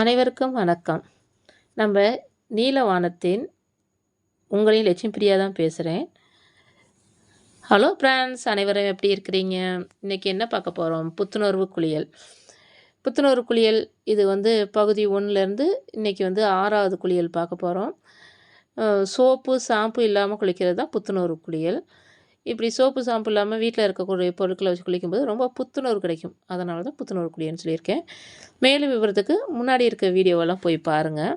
அனைவருக்கும் வணக்கம். நம்ம நீலவானத்தின் உங்களையும் லட்சுமி பிரியா தான் பேசுகிறேன் ஹலோ பிரான்ஸ் அனைவரும் எப்படி இருக்கிறீங்க? இன்றைக்கி என்ன பார்க்க போகிறோம் புத்துணர்வு குளியல். புத்துணர்வு குளியல் இது வந்து பகுதி ஒன்றுலேருந்து இன்றைக்கி வந்து ஆறாவது குளியல் பார்க்க போகிறோம் சோப்பு ஷாம்பு இல்லாமல் குளிக்கிறது தான் புத்துணர்வு குளியல். இப்படி சோப்பு சாம்பு இல்லாமல் வீட்டில் இருக்கக்கூடிய பொருட்களை வச்சு குளிக்கும்போது ரொம்ப புத்துணர்வு கிடைக்கும். அதனால தான் புத்துணர்வு குளியல்னு சொல்லியிருக்கேன். மேலும் விவரத்துக்கு முன்னாடி இருக்க வீடியோவெல்லாம் போய் பாருங்கள்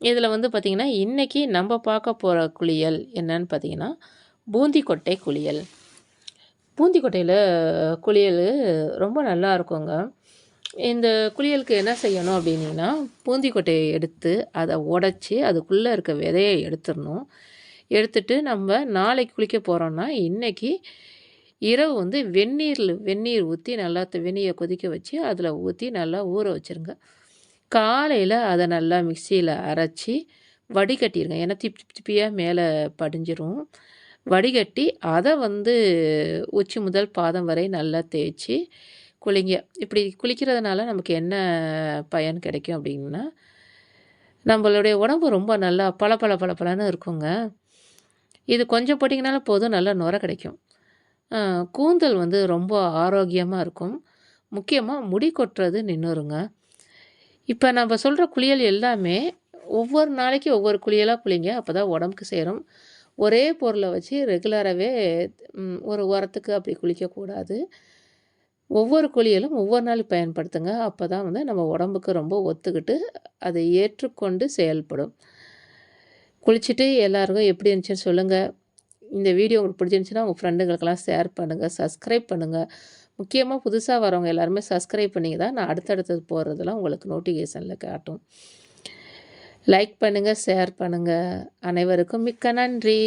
இதில் வந்து பார்த்திங்கன்னா இன்றைக்கி நம்ம பார்க்க போகிற குளியல் என்னன்னு பார்த்திங்கன்னா பூந்திக்கொட்டை குளியல். பூந்திக்கொட்டையில் குளியல் ரொம்ப நல்லா இருக்குங்க. இந்த குளியலுக்கு என்ன செய்யணும் அப்படின்னா பூந்திக்கொட்டையை எடுத்து அதை உடச்சி அதுக்குள்ளே இருக்க விதையை எடுத்துடணும். எடுத்துட்டு நம்ம நாளைக்கு குளிக்க போகிறோன்னா இன்றைக்கி இரவு வந்து வெந்நீரில் வெந்நீர் ஊற்றி நல்லா வெந்நீரை கொதிக்க வச்சு அதில் ஊற்றி நல்லா ஊற வச்சுருங்க. காலையில் அதை நல்லா மிக்சியில் அரைச்சி வடிகட்டிடுங்க ஏன்னா திப்பி திப்பியாக மேலே படிஞ்சிரும். வடிகட்டி அதை வந்து உச்சி முதல் பாதம் வரை நல்லா தேய்ச்சி குளிங்க. இப்படி குளிக்கிறதுனால நமக்கு என்ன பயன் கிடைக்கும் அப்படின்னா நம்மளுடைய உடம்பு ரொம்ப நல்லா பல பல பல பலன்னு இருக்குங்க. இது கொஞ்சம் போட்டிங்கனாலும் போதும் நல்லா நுர கிடைக்கும். கூந்தல் வந்து ரொம்ப ஆரோக்கியமாக இருக்கும். முக்கியமாக முடி கொட்டுறது நின்றுருங்க இப்போ நம்ம சொல்கிற குளியல் எல்லாமே ஒவ்வொரு நாளைக்கு ஒவ்வொரு குளியலாக குளிங்க அப்போ தான் உடம்புக்கு சேரும். ஒரே பொருளை வச்சு ரெகுலராகவே ஒரு உரத்துக்கு அப்படி குளிக்கக்கூடாது. ஒவ்வொரு குளியலும் ஒவ்வொரு நாள் பயன்படுத்துங்க. அப்போ தான் வந்து நம்ம உடம்புக்கு ரொம்ப ஒத்துக்கிட்டு அதை ஏற்றுக்கொண்டு செயல்படும். குளிச்சுட்டு எல்லாருக்கும் எப்படி இருந்துச்சுன்னு சொல்லுங்கள் இந்த வீடியோ உங்களுக்கு பிடிச்சிருந்துச்சின்னா உங்கள் ஃப்ரெண்டுங்களுக்கெல்லாம் ஷேர் பண்ணுங்கள் சப்ஸ்கிரைப் பண்ணுங்கள் முக்கியமாக புதுசாக வரவங்க எல்லாருமே சப்ஸ்கிரைப் பண்ணி தான் நான் அடுத்தடுத்தது போகிறதெல்லாம் உங்களுக்கு நோட்டிஃபிகேஷனில் காட்டும். லைக் பண்ணுங்கள் ஷேர் பண்ணுங்கள் அனைவருக்கும் மிக்க நன்றி.